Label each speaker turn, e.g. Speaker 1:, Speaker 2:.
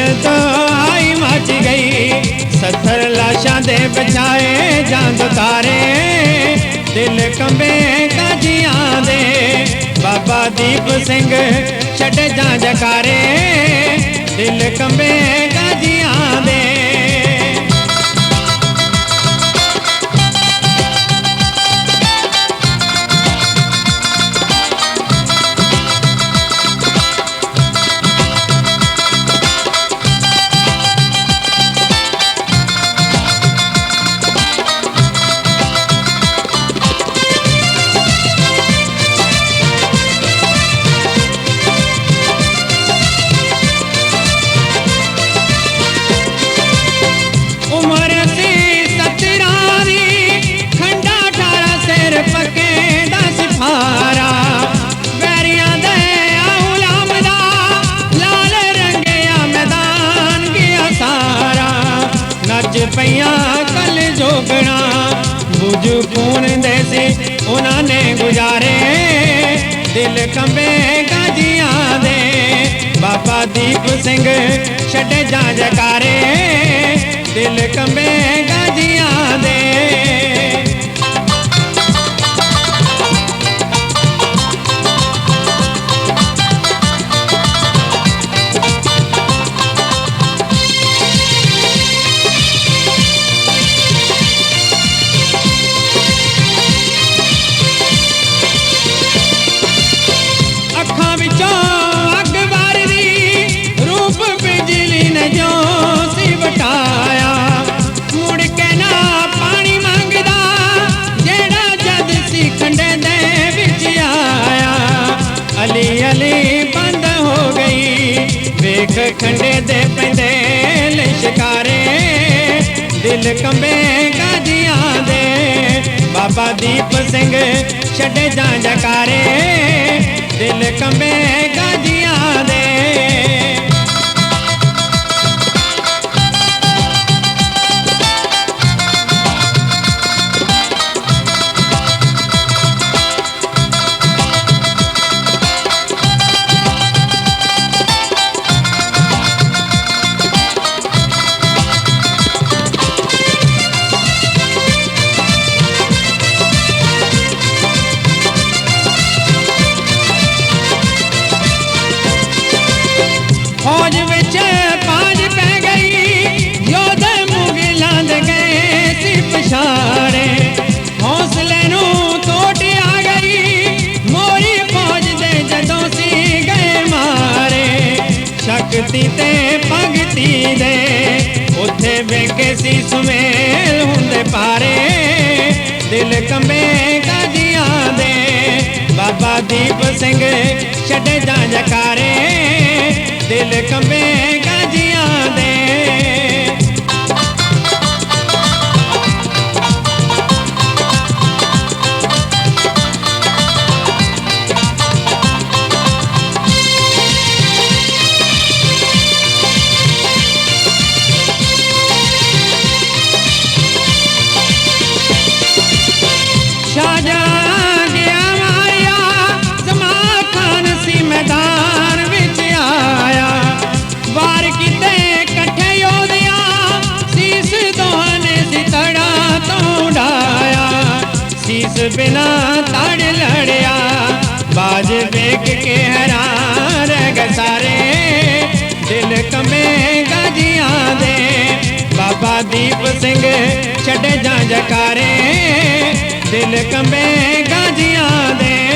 Speaker 1: ਜਦੋਂ ਆਈ ਮਚ ਗਈ। ਸੱਤਰ ਲਾਸ਼ਾਂ ਦੇ ਬਚਾਏ ਜਾਂਦ ਤਾਰੇ। ਦਿਲ ਕੰਬੇ ਕਾਜੀਆਂ ਦੇ। ਬਾਬਾ ਦੀਪ ਸਿੰਘ ਛੱਡ ਜਾਂ ਜਕਾਰੇ। ਗੁਜ਼ਾਰੇ ਦਿਲ ਕੰਬੇ ਗਾਜੀਆਂ ਦੇ। ਬਾਬਾ ਦੀਪ ਸਿੰਘ ਛੱਡੇ ਜਾਂ ਜਕਾਰੇ ਦਿਲ ਕੰਬੇ ਅਲੀ ਅਲੀ ਬੰਦ ਹੋ ਗਈ। ਵੇਖ ਖੰਡੇ ਦੇ ਪੈਂਦੇ ਲਿਸ਼ਕਾਰੇ। ਦਿਲ ਕੰਬੇ ਗਾਜੀਆਂ ਦੇ। ਬਾਬਾ ਦੀਪ ਸਿੰਘ ਛੱਡੇ ਜਾਂ ਜਕਾਰੇ। ਦਿਲ ਕੰਬੇ ਗਾਜੀਆਂ ਦੇ। ਸ਼ਕਤੀ ਤੇ ਭਗਤੀ ਦੇ, ਉੱਥੇ ਵੇਖੇ ਸੀ ਸੁਮੇਲ ਹੁੰਦੇ ਪਾਰੇ। ਦਿਲ ਕੰਬੇ ਗਾਜੀਆਂ ਦੇ, ਬਾਬਾ ਦੀਪ ਸਿੰਘ ਛੱਡੇ ਜਾਂ ਜਕਾਰੇ। ਦਿਲ ਕੰਬੇ ਬਿਨਾ ਤੜ ਲੜਿਆ, ਬਾਜ ਵੇਖ ਕੇ ਹੈਰਾਨ ਰਹਿ ਗਏ ਸਾਰੇ। ਦਿਲ ਕੰਬੇ ਗਾਜੀਆਂ ਦੇ, ਬਾਬਾ ਦੀਪ ਸਿੰਘ ਛੱਡੇ ਜਾਂ ਜਕਾਰੇ। ਦਿਲ ਕੰਬੇ ਗਾਜੀਆਂ ਦੇ